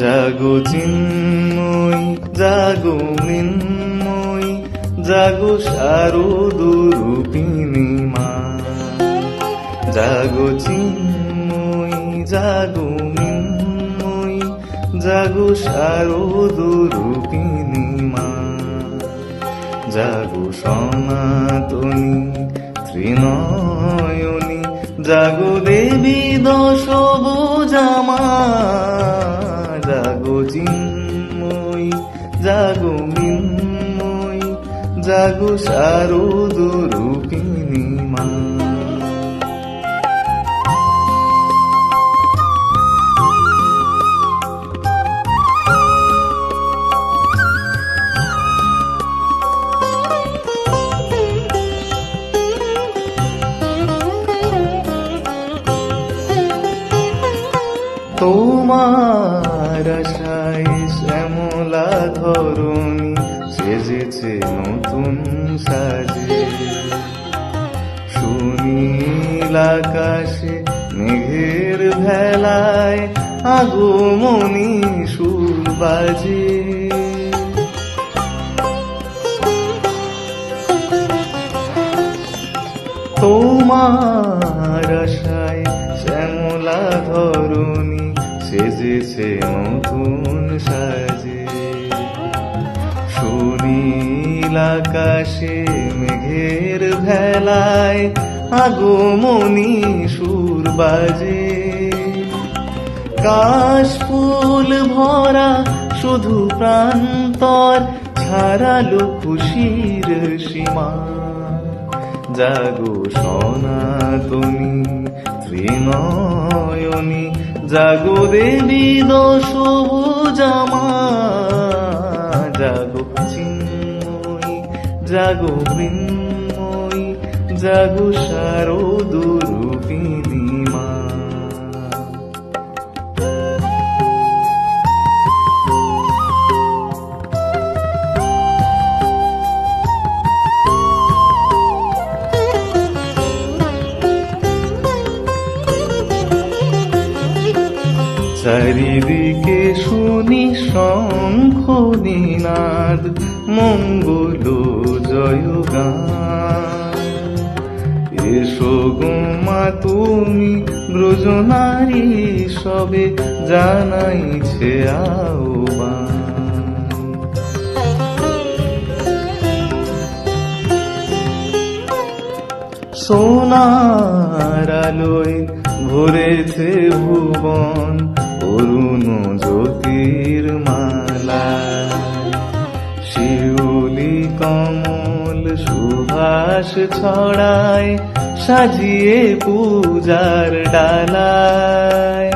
জাগো চিন্ময়ী জাগো মিন্ময়ী জাগো সারো দুরূপিণী মা। জাগো চিন্ময়ী জাগো মৃন্ময়ী জাগো শারদরূপিণী মা। জাগো সনাতনী, ত্রিনয়নী, জাগো দেবী দশ জামা জাগো চিন্ময়ী, জাগো মিন্ময়ী জাগো শারদ তোমার আশায় শ্যামলা ধরণী সেজেছে নতুন সাজে। সুনীল আকাশে মেঘের ভেলায় আগমনী সুর বাজে। তোমার আশায় শ্যামলা ধরণী সেজেছে নতুন সাজে। সুনীল আকাশে মেঘের ভেলায় আগমনী সুর বাজে। কাশ ফুল ভরা শুধু প্রান্তর ছাড়ালো খুশির সীমা। জাগো সনাতনী ত্রিনয়নী, জাগো দেবী দশভুজামা জামা জাগো চিন্ময়ী, জাগো মৃন্ময়ী জাগো সারো রূপিণী মা। চারিদিকে শুনি শঙ্খ নিনাদ, মঙ্গল জয় গান এসো গোমা তুমি ব্রজনারী, সবে জানাইছে আহ্বান। সোনার আলোয় ভরেছে ভুবন অরুণ জ্যোতির মালা শিউলি কমল সুভাষ ছড়ায়, সাজিয়ে পূজার ডালায়।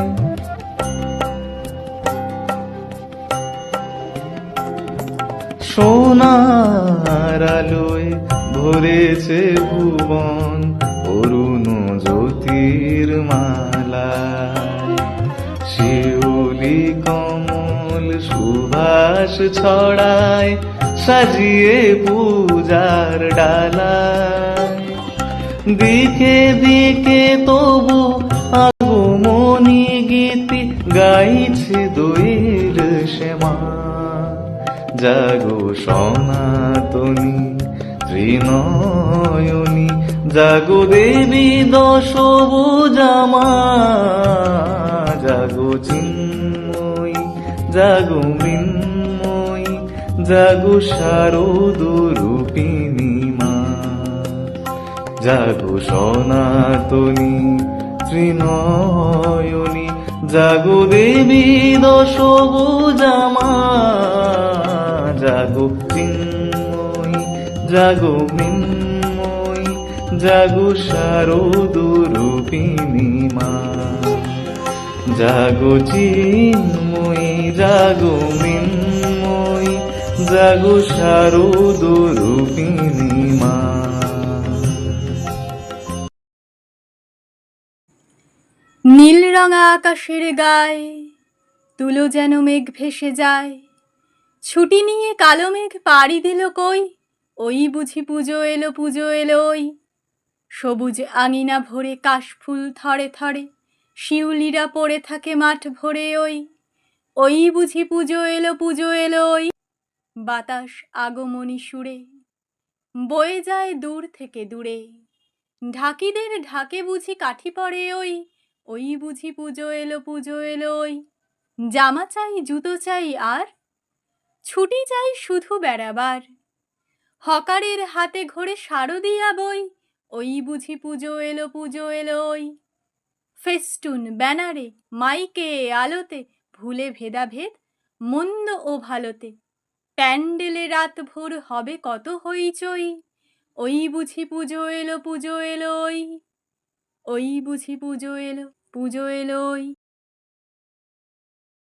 সোনার আলোয় ভরেছে ভুবন অরুণ জ্যোতির মালা সুভাষ ছড়ায়, সাজিয়ে পূজার ডালায় দিকে দিকে তবু আগমনী গীতি গাইছে দোয়েল শ্যামা জাগো সনাতনী ত্রিনয়নী, জাগো দেবী দশ জামা জাগো চিন্ময়ী, জাগো মৃন্ময়ী জাগো শারদ রূপিণী মা। জাগো সনাতনী ত্রিনয়নী। জাগো দেবী দশ জামা। জাগো চিন্ময়ী, জাগো মৃন্ময়ী, জাগো শারদ রূপিণী মা। জাগো চিন্ময়ী, জাগো মৃন্ময়ী রূপিণী মা নীল রঙা আকাশের গায়ে তুলো যেন মেঘ ভেসে যায়। ছুটি নিয়ে কালো মেঘ পাড়ি দিল কই, ওই বুঝি পুজো এলো পুজো এলো ওই। সবুজ আঙিনা ভরে কাশফুল থরে থরে, শিউলিরা পড়ে থাকে মাঠ ভরে ওই। ওই বুঝি পুজো এলো পুজো এলো ওই। বাতাস আগমনী সুরে, বয়ে যায় দূর থেকে দূরে। ঢাকিদের ঢাকে বুঝি কাঠি পড়ে ওই ওই বুঝি পুজো এলো পুজো এলো ওই। জামা চাই, জুতো চাই আর ছুটি চাই শুধু বেড়াবার। হকারের হাতে ঘোরে শারদিয়া বই ওই বুঝি পুজো এলো পুজো এলো ওই। ফেস্টুন ব্যানারে, মাইকে আলোতে, ভুলে ভেদাভেদ, মন্দ ও ভালোতে। প্যান্ডেলে রাত ভোর হবে কত হইচই। ওই বুঝি পুজো এলো, পুজো এলোই। ওই বুঝি পুজো এলো, পুজো এলোই।